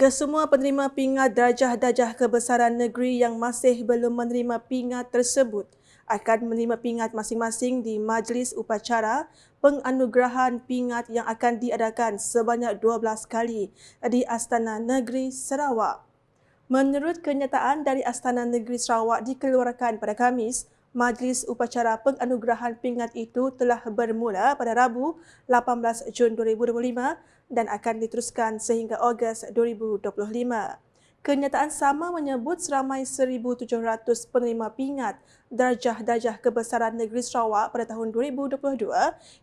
Kesemua penerima pingat darjah-darjah kebesaran negeri yang masih belum menerima pingat tersebut akan menerima pingat masing-masing di majlis upacara penganugerahan pingat yang akan diadakan sebanyak 12 kali di Astana Negeri Sarawak. Menurut kenyataan dari Astana Negeri Sarawak dikeluarkan pada Kamis, Majlis upacara penganugerahan pingat itu telah bermula pada Rabu 18 Jun 2025 dan akan diteruskan sehingga Ogos 2025. Kenyataan sama menyebut seramai 1,700 penerima pingat darjah-darjah kebesaran negeri Sarawak pada tahun 2022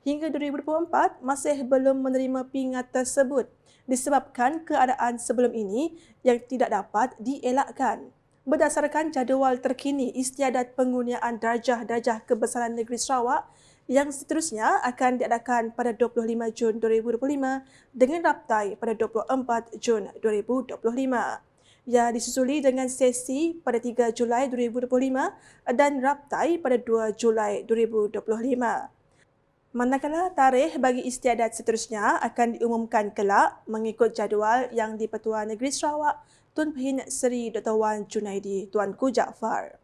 hingga 2024 masih belum menerima pingat tersebut disebabkan keadaan sebelum ini yang tidak dapat dielakkan berdasarkan jadual terkini istiadat penggunaan darjah-darjah kebesaran negeri Sarawak yang seterusnya akan diadakan pada 25 Jun 2025 dengan raptai pada 24 Jun 2025. Ia disusuli dengan sesi pada 3 Julai 2025 dan raptai pada 2 Julai 2025. Manakala tarikh bagi istiadat seterusnya akan diumumkan kelak mengikut jadual yang di Petua Negeri Sarawak Tun Pehin Seri Dr. Wan Junaidi Tuanku Jaafar.